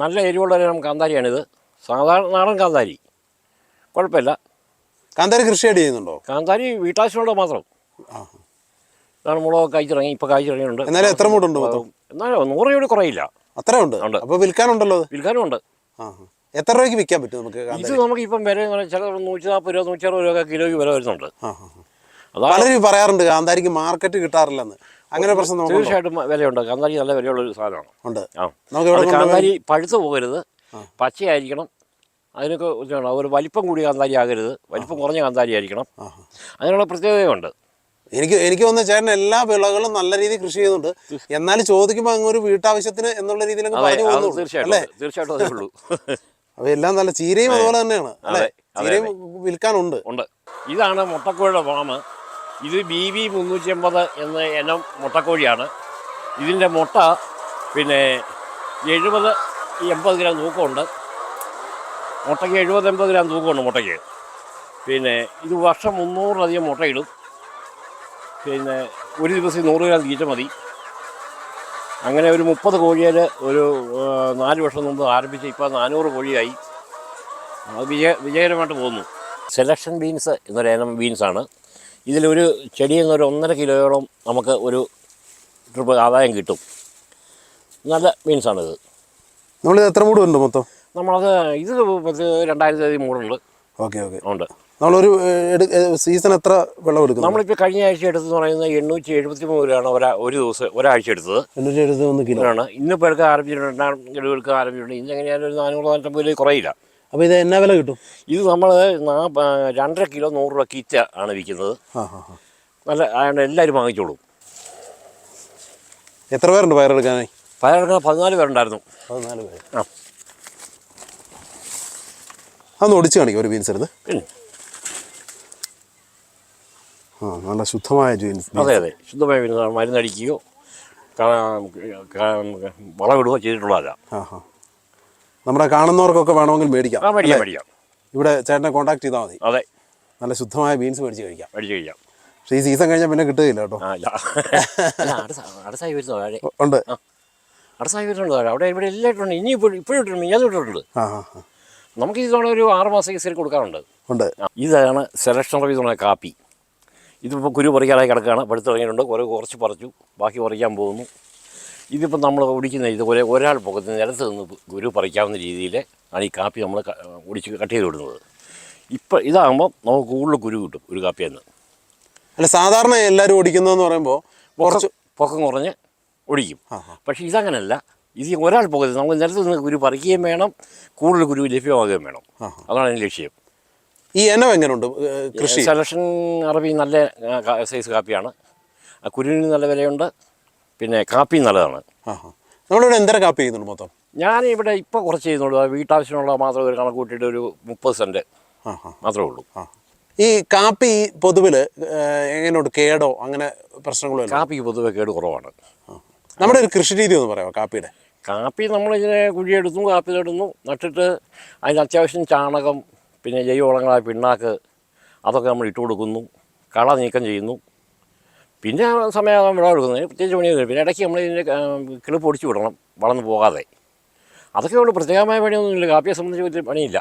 നല്ല എരിവുള്ള ഒരു ഇനം കാന്താരിയാണിത്. സാധാരണ നാടൻ കാന്താരി. കുഴപ്പമില്ല. കാന്താരി കൃഷിയായിട്ട് ചെയ്യുന്നുണ്ടോ? കാന്താരി വീട്ടാവശ്യമുണ്ടോ മാത്രം. ആ. ഇതാണ് മുളക് കായ്ച്ചിറങ്ങി ഇപ്പോൾ കായ്ച്ചിറങ്ങിയുണ്ട് എന്നാലും എത്ര മൂടുണ്ട് എന്നാലും നൂറ് രൂപ കുറയില്ല. അത്രേ ഉണ്ട്. അപ്പോൾ വിൽക്കാനുണ്ടല്ലോ വിൽക്കാനും ഉണ്ട്. എത്ര രൂപയ്ക്ക് വിൽക്കാൻ പറ്റും നമുക്ക് ഇത് നമുക്ക് ഇപ്പം വില ചില നൂറ്റി നാൽപ്പത് രൂപ നൂറ്റി അറുപത് രൂപ കിലോയ്ക്ക് വില വരുന്നുണ്ട്. പലരും പറയാറുണ്ട് കാന്താരിക്ക് മാർക്കറ്റ് കിട്ടാറില്ലെന്ന്. അങ്ങനെ പ്രശ്നം തീർച്ചയായിട്ടും വിലയുണ്ട്. കാന്താരി നല്ല വിലയുള്ള ഒരു സാധനമാണ്. ഉണ്ട്. നമുക്ക് കാന്താരി പഴുത്തു പോകരുത്. പച്ചയായിരിക്കണം. അതിനൊക്കെ ഒരു വലിപ്പം കൂടിയ കാന്താരി ആകരുത്. വലിപ്പം കുറഞ്ഞ കാന്താരി ആയിരിക്കണം. അങ്ങനെയുള്ള പ്രത്യേകതയുണ്ട്. എനിക്ക് എനിക്ക് തോന്നുന്ന ചേട്ടൻ എല്ലാ വിളകളും നല്ല രീതിയിൽ കൃഷി ചെയ്യുന്നുണ്ട്. എന്നാലും ചോദിക്കുമ്പോൾ അങ്ങ് ഒരു വീട്ടാവശ്യത്തിന് എന്നുള്ള രീതിയിൽ പറഞ്ഞു തീർച്ചയായിട്ടും അപ്പൊ എല്ലാം നല്ല ചീരയും അതുപോലെ തന്നെയാണ് അല്ലേ? ചീരയും വിൽക്കാനുണ്ട്. ഉണ്ട്. ഇതാണ് മുട്ടക്കോഴിയുടെ ഫാം ഇത് ബി ബി മുന്നൂറ്റി എൺപത് എന്ന ഇനം മുട്ടക്കോഴിയാണ്. ഇതിന്റെ മുട്ട പിന്നെ എഴുപത് എൺപത് ഗ്രാം തൂക്കമുണ്ട്. മുട്ടയ്ക്ക് എഴുപത് എൺപത് ഗ്രാം തൂക്കമുണ്ട് മുട്ടയ്ക്ക്. പിന്നെ ഇത് വർഷം മുന്നൂറിലധികം മുട്ടയിടും. പിന്നെ ഒരു ദിവസം നൂറ് ഗ്രാം തീറ്റ മതി. അങ്ങനെ ഒരു മുപ്പത് കോഴിയിൽ ഒരു നാല് വർഷം മുമ്പ് ആരംഭിച്ച് ഇപ്പോൾ നാനൂറ് കോഴിയായി. അത് വിജയ വിജയകരമായിട്ട് പോകുന്നു. സെലക്ഷൻ ബീൻസ് എന്നൊരു ഇനം ബീൻസാണ്. ഇതിലൊരു ചെടിയിൽ നിന്ന് ഒരു ഒന്നര കിലോയോളം നമുക്ക് ഒരു ട്രിപ്പ് ആദായം കിട്ടും. നല്ല മീൻസാണിത്. നമ്മളിത് എത്ര മൂട് ഉണ്ട് മൊത്തം? നമ്മളത് ഇത് പത്ത് രണ്ടായിരത്തി മൂടുണ്ട് ഓക്കെ ഓക്കെ. ഉണ്ട്. നമ്മളൊരു സീസൺ എത്ര വെള്ളം എടുക്കും നമ്മളിപ്പോൾ കഴിഞ്ഞ ആഴ്ച എടുത്തെന്ന് പറയുന്നത് എണ്ണൂറ്റി എഴുപത്തി മൂന്ന് രൂപയാണ് ഒരാ ഒരു ദിവസം ഒരാഴ്ച എടുത്തത്. എണ്ണൂറ്റി എഴുപത്തി മൂന്ന് കിലോ. ആണ്. ഇന്നിപ്പോൾ എടുക്കാൻ ആരംഭിച്ചിട്ടുണ്ട് രണ്ടാം കിലോ എടുക്കാൻ ആരംഭിച്ചിട്ടുണ്ട്. ഇന്ന് എങ്ങനെയാണ് ഒരു നാനൂറ് നാനൂറ്റമ്പത് രൂപ കുറയില്ല. അപ്പോൾ ഇത് എന്നാ വില കിട്ടും? ഇത് നമ്മൾ രണ്ടര കിലോ നൂറ് രൂപ കീറ്റ ആണ് വിൽക്കുന്നത്. നല്ല അതുകൊണ്ട് എല്ലാവരും വാങ്ങിച്ചോളും. എത്ര പേരുണ്ട് പയറെടുക്കാനായി പയറെടുക്കാൻ പതിനാല് പേരുണ്ടായിരുന്നു. പതിനാല് പേര്. ആ. അതൊന്ന് ഒടിച്ച് കാണിക്കും ഒരു ബീൻസ് എടുത്ത്. ആ നല്ല ശുദ്ധമായ ജീൻസ് അതെ അതെ. ശുദ്ധമായ പിന്നെ മരുന്നടിക്കുകയോ വളമിടുകയോ ചെയ്തിട്ടുള്ളതല്ല. ആ ആ. നമ്മുടെ കാണുന്നവർക്കൊക്കെ വേണമെങ്കിൽ മേടിക്കാം. ആ മേടിക്കാം മേടിക്കാം. ഇവിടെ ചേട്ടനെ കോൺടാക്ട് ചെയ്താൽ മതി. അതെ. നല്ല ശുദ്ധമായ ബീൻസ് മേടിച്ച് കഴിക്കാം. മേടിച്ച് കഴിക്കാം. പക്ഷേ ഈ സീസൺ കഴിഞ്ഞാൽ പിന്നെ കിട്ടുകയില്ല കേട്ടോ. ഉണ്ട്. അവിടെ ഇവിടെ എല്ലാം ഇട്ടുണ്ട് ഇനി ഇപ്പോൾ ഇപ്പോഴും ഇട്ടുണ്ട് ഞാൻ ഇട്ടിട്ടുണ്ട്. ആ ആ ആ. നമുക്ക് ഇതോടെ ഒരു ആറ് മാസം കേസിൽ കൊടുക്കാറുണ്ട്. ഉണ്ട്. ഇതാണ് സെലക്ഷൻ പറഞ്ഞ കാപ്പി. ഇതിപ്പോൾ കുരു പറിക്കാനായി കിടക്കുകയാണ്. പടുത്ത് തുടങ്ങിയിട്ടുണ്ട്. കുറേ കുറച്ച് പറിച്ചു. ബാക്കി പറിക്കാൻ പോകുന്നു. ഇതിപ്പോൾ നമ്മൾ ഒടിക്കുന്ന ഇതുപോലെ ഒരാൾ പൊക്കത്ത് നിലത്ത് നിന്ന് ഗുരു പറിക്കാവുന്ന രീതിയിൽ ആണ് ഈ കാപ്പി നമ്മൾ ഓടിച്ച് ഒടിച്ച് കട്ട് ചെയ്ത് വിടുന്നത് ഇപ്പം ഇതാകുമ്പോൾ നമുക്ക് കൂടുതൽ ഗുരു കിട്ടും ഒരു കാപ്പി എന്ന് അല്ല സാധാരണ എല്ലാവരും ഓടിക്കുന്നതെന്ന് പറയുമ്പോൾ കുറച്ച് പൊക്കം കുറഞ്ഞ് ഓടിക്കും. പക്ഷേ ഇതങ്ങനല്ല. ഇത് ഒരാൾ പോകരുത് നമുക്ക് നിലത്ത് നിന്ന് ഗുരു പറിക്കുകയും വേണം കൂടുതൽ ഗുരു ലഭ്യമാകുകയും വേണം. അതാണ് അതിന്റെ ലക്ഷ്യം. ഈ എനം എങ്ങനെയുണ്ട് കൃഷി? സെലക്ഷൻ അറബി നല്ല സൈസ് കാപ്പിയാണ്. ആ കുരുവിന് നല്ല വിലയുണ്ട്. പിന്നെ കാപ്പി നല്ലതാണ്. നമ്മളിവിടെ എന്തര കാപ്പി ചെയ്യുന്നുണ്ട് മൊത്തം? ഞാൻ ഇവിടെ ഇപ്പോൾ കുറച്ച് ചെയ്യുന്നുള്ളൂ വീട്ടാവശ്യമുള്ള മാത്രം ഒരു കണക്ക് കൂട്ടിയിട്ട് ഒരു മുപ്പത് സെന്റ് ആ മാത്രമേ ഉള്ളൂ. ഈ കാപ്പി പൊതുവിൽ എങ്ങനെയുണ്ട്? കേടോ? അങ്ങനെ പ്രശ്നങ്ങളോ കാപ്പി കാപ്പിക്ക് പൊതുവെ കേട് കുറവാണ്. നമ്മുടെ ഒരു കൃഷി രീതി ഒന്ന് പറയാമോ കാപ്പിയുടെ? കാപ്പി നമ്മളിങ്ങനെ കുഴിയെടുത്തു കാപ്പി നടുന്നു നട്ടിട്ട് അതിന് അത്യാവശ്യം ചാണകം പിന്നെ ജൈവവളങ്ങളായ പിണ്ണാക്ക് അതൊക്കെ നമ്മൾ ഇട്ട് കൊടുക്കുന്നു കള നീക്കം ചെയ്യുന്നു. പിന്നെ സമയം വിളവ് എടുക്കുന്നത് പ്രത്യേകിച്ച് പണിയൊന്നും പിന്നെ ഇടയ്ക്ക് നമ്മൾ ഇതിന്റെ കിളിപ്പ് ഒടിച്ചു വിടണം. വളർന്നു പോകാതെ. അതൊക്കെ ഉള്ളൂ പ്രത്യേകമായ പണിയൊന്നുമില്ല. കാപ്പിയെ സംബന്ധിച്ച് വലിയ പണിയില്ല.